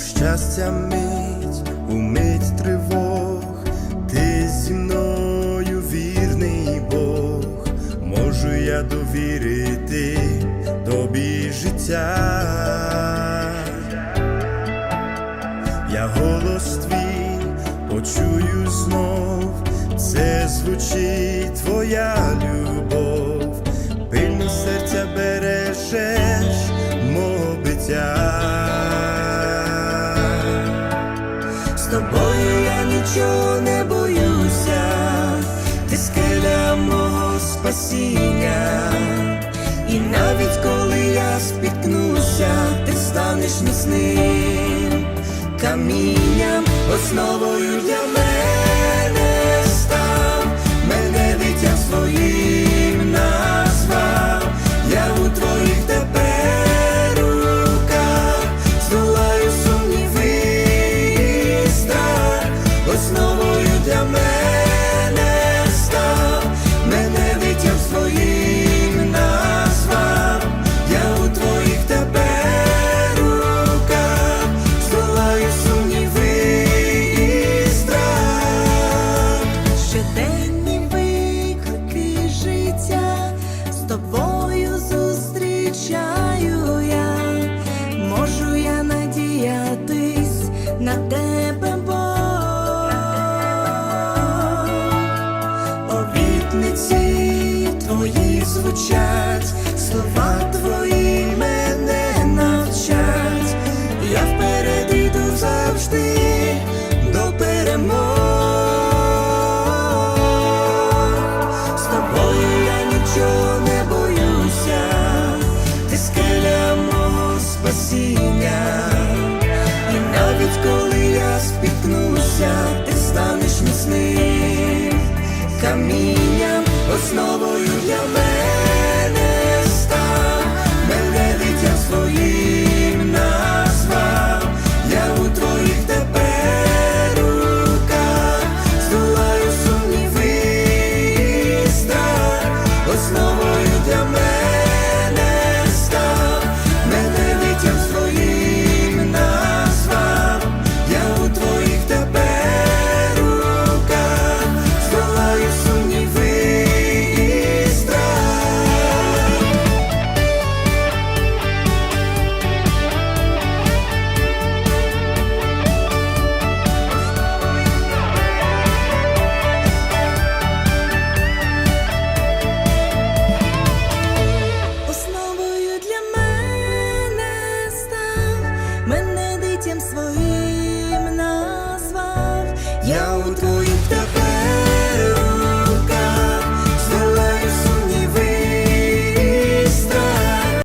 щастя мить, у мить тривог, ти зі мною вірний Бог, можу я довірити тобі життя. Я голос твій почую знов, це звучить твоя любов, нічого не боюся, ти скеля мого спасіння, і навіть коли я спіткнуся, ти станеш міцним камінням, основою для мене слова твої мене я вперед іду завжди до перемог. З тобою я нічого не боюся, ти скеля спасіння, і навіть коли я спіткнуся, ти станеш міцним камінням, основою для мене Основою для мене став, мене